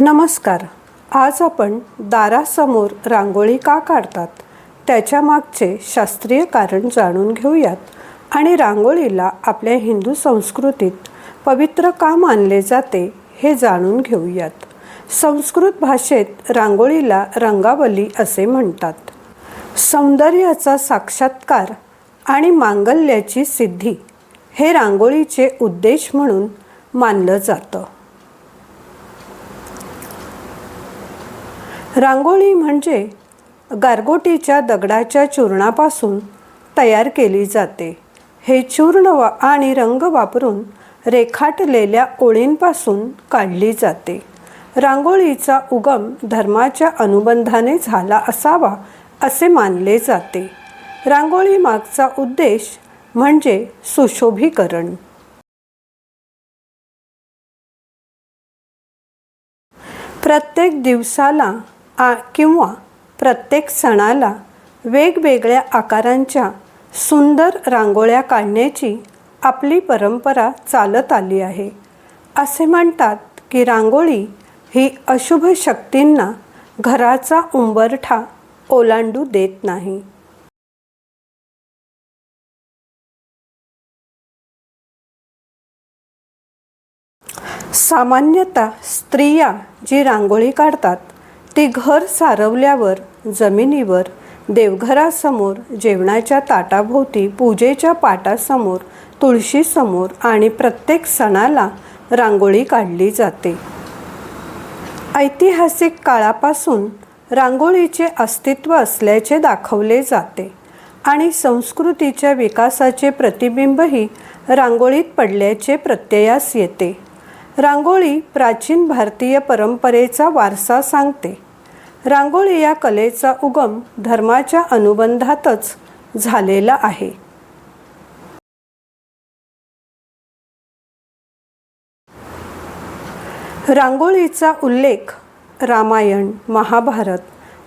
नमस्कार. आज आपण दारासमोर रांगोळी का काढतात? त्याच्या मागचे शास्त्रीय कारण जाणून घेऊयात आणि रांगोळीला आपल्या हिंदू संस्कृतीत पवित्र का मानले जाते हे जाणून घेऊयात. संस्कृत भाषेत रांगोळीला रंगावली असे म्हणतात. सौंदर्याचा साक्षात्कार आणि मांगल्याची सिद्धी हे रांगोळीचे उद्देश म्हणून मानलं जातं. रांगोळी म्हणजे गारगोटीच्या दगडाच्या चूर्णापासून तयार केली जाते. हे चूर्ण वा आणि रंग वापरून रेखाटलेल्या ओळींपासून काढली जाते. रांगोळीचा उगम धर्माच्या अनुबंधाने झाला असावा असे मानले जाते. रांगोळी मागचा उद्देश म्हणजे सुशोभीकरण. प्रत्येक दिवसाला आ किंवा प्रत्येक सणाला वेगवेगळ्या आकारांच्या सुंदर रांगोळ्या काढण्याची आपली परंपरा चालत आली आहे. असे म्हणतात की रांगोळी ही अशुभ शक्तींना घराचा उंबरठा ओलांडू देत नाही. सामान्यतः स्त्रिया जी रांगोळी काढतात ती घर सारवल्यावर जमिनीवर देवघरासमोर जेवणाच्या ताटाभोवती पूजेच्या पाटासमोर तुळशीसमोर आणि प्रत्येक सणाला रांगोळी काढली जाते. ऐतिहासिक काळापासून रांगोळीचे अस्तित्व असल्याचे दाखवले जाते आणि संस्कृतीच्या विकासाचे प्रतिबिंबही रांगोळीत पडल्याचे प्रत्ययास येते. रांगोळी प्राचीन भारतीय परंपरेचा वारसा सांगते. रांगोळी या कलेचा उगम धर्माच्या अनुबंधातच झालेला आहे. रांगोळीचा उल्लेख रामायण महाभारत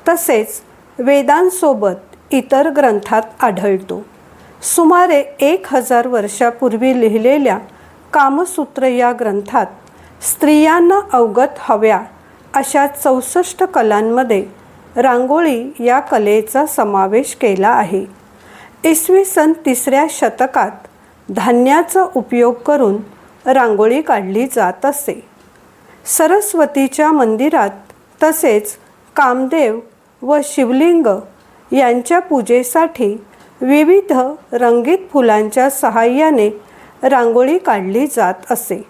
तसेच वेदांसोबत इतर ग्रंथात आढळतो. सुमारे एक हजार वर्षापूर्वी लिहिलेल्या कामसूत्र या ग्रंथात स्त्रियांना अवगत हव्या अशा चौसष्ट कलांमध्ये रांगोळी या कलेचा समावेश केला आहे. इसवी सन तिसऱ्या शतकात धान्याचा उपयोग करून रांगोळी काढली जात असे. सरस्वतीच्या मंदिरात तसेच कामदेव व शिवलिंग यांच्या पूजेसाठी विविध रंगीत फुलांच्या सहाय्याने रांगोळी काढली जात असे.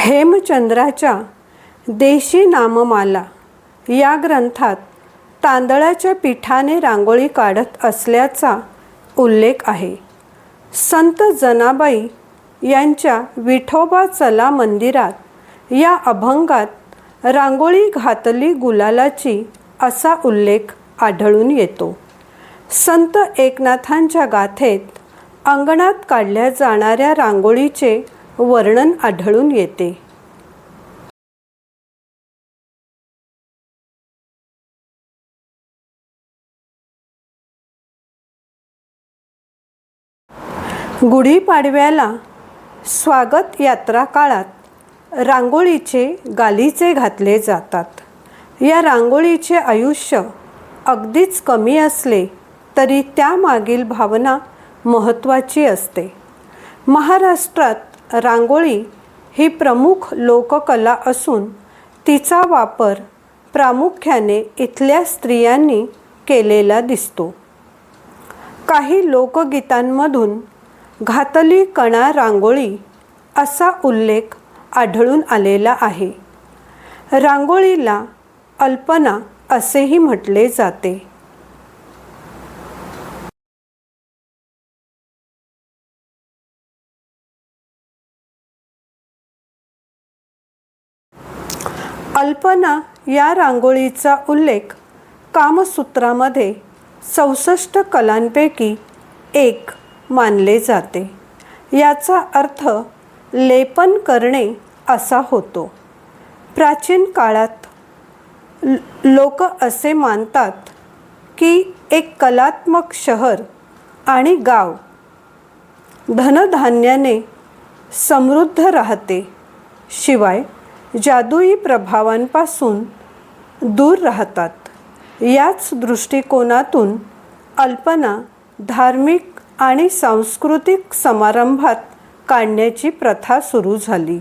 हेमचंद्राच्या देशी नाममाला या ग्रंथात तांदळाच्या पिठाने रांगोळी काढत असल्याचा उल्लेख आहे. संत जनाबाई यांच्या विठोबा चला मंदिरात या अभंगात रांगोळी घातली गुलालाची असा उल्लेख आढळून येतो. संत एकनाथांच्या गाथेत अंगणात काढल्या जाणाऱ्या रांगोळीचे वर्णन आढळून येते. गुढीपाडव्याला स्वागत यात्रा काळात रांगोळीचे गालीचे घातले जातात. या रांगोळीचे आयुष्य अगदीच कमी असले तरी त्यामागील भावना महत्त्वाची असते. महाराष्ट्रात रांगोळी ही प्रमुख लोककला असून तिचा वापर प्रामुख्याने इथल्या स्त्रियांनी केलेला दिसतो. काही लोकगीतांमधून घातली कणा रांगोळी असा उल्लेख आढळून आलेला आहे. रांगोळीला अल्पना असेही म्हटले जाते. अल्पना या रांगोळीचा उल्लेख कामसूत्रामध्ये चौसष्ट कलांपैकी एक मानले जाते. याचा अर्थ लेपन करणे असा होतो. प्राचीन काळात लोक असे मानतात की एक कलात्मक शहर आणि गाव धनधान्याने समृद्ध राहते. शिवाय जादुई प्रभावांपासून दूर राहतात. याच दृष्टिकोनातून अल्पना धार्मिक आणि सांस्कृतिक समारंभात काढण्याची प्रथा सुरू झाली.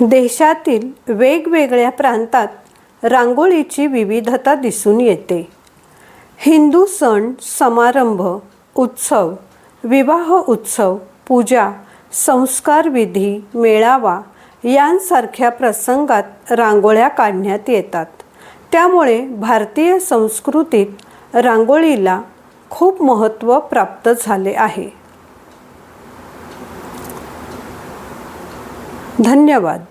देशातील वेगवेगळ्या प्रांतात रांगोळीची विविधता दिसून येते. हिंदू सण समारंभ उत्सव विवाह उत्सव पूजा संस्कार विधी मेळावा यांसारख्या प्रसंगात रांगोळ्या काढण्यात येतात. त्यामुळे भारतीय संस्कृतीत रांगोळीला खूप महत्त्व प्राप्त झाले आहे. धन्यवाद.